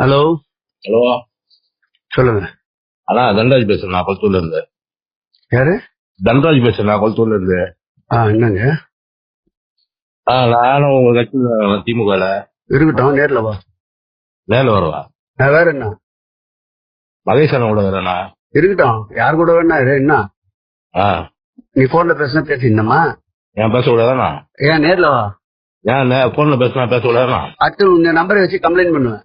Hello? Hello. சொல்லுங்க. அண்ணா தன்ராஜ் பேசுறேன் நான் கொளத்தூர்ல இருந்து யாரு? தன்ராஜ் பேசுறேன் நான் கொளத்தூர்ல இருந்து ஆ என்னங்க? ஆ நானும் உங்க கட்சியில திமுகல. இருக்கட்டும் நேர்ல வா. நேரில் வரவா? நான் வேற என்ன? மகேஷ் அண்ணன் கூட வரேண்ணா இருக்கட்டும் யார் கூட வேணா இரு, என்ன? ஆ. நீ போன்ல பேசினா பேசிடணுமா ஏன் பேச கூடாதாண்ணா ஏன் நேர்ல வா. ஏன் போன்ல பேசினா பேச கூடாதாண்ணா அடுத்து உங்க நம்பரை வச்சு கம்ப்ளைண்ட் பண்ணுவேன்.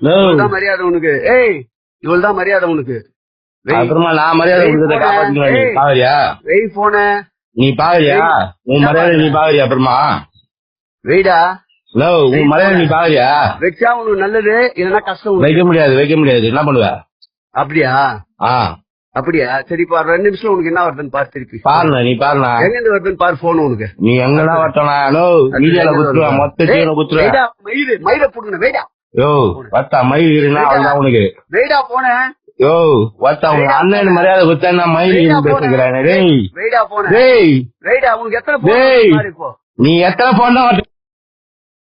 இவ்வளவுதான் மரியாதை உனக்கு. ஏய் இவ்வளவுதான் மரியாதை உனக்கு. அப்புறமா நான் மரியாதை ஏய். பாவரியா வெய் போன. நீ பாவரியா உன் மரியாதை நீ பாவரியா அப்புறமா? வெயிடா ஹலோ உன் மரியாதை நீ பாவரியா வச்சா உனக்கு நல்லது இல்லைன்னா கஷ்டம். வைக்க முடியாது வைக்க முடியாது. என்ன பண்ணுவ? அப்படியா? ஆ. அப்படியா? சரி இப்ப ரெண்டு நிமிஷம் உனக்கு என்ன வருதுன்னு பாரு திருப்பி. பாருண்ணா நீ பாருண்ணா. எங்க இருந்து வருதுன்னு பாரு போன் உனக்கு. நீ எங்கன்னா வரட்டா ஹலோ மீடியால மொத்த குத்துருவேன் வெயிடா மயிறு மயிரை புடுங்க வெயிடா யோ வத்தா மயில் இருந்தா அவ்வளவுதான் உனக்கு. வெயிடா யோ வத்தா உங்க அண்ணன் மரியாதை குத்தா மயில் இருந்து பேசுகிறேன் டேய். டேய். உனக்கு எத்தனை டேய். நீ எத்தனை போன்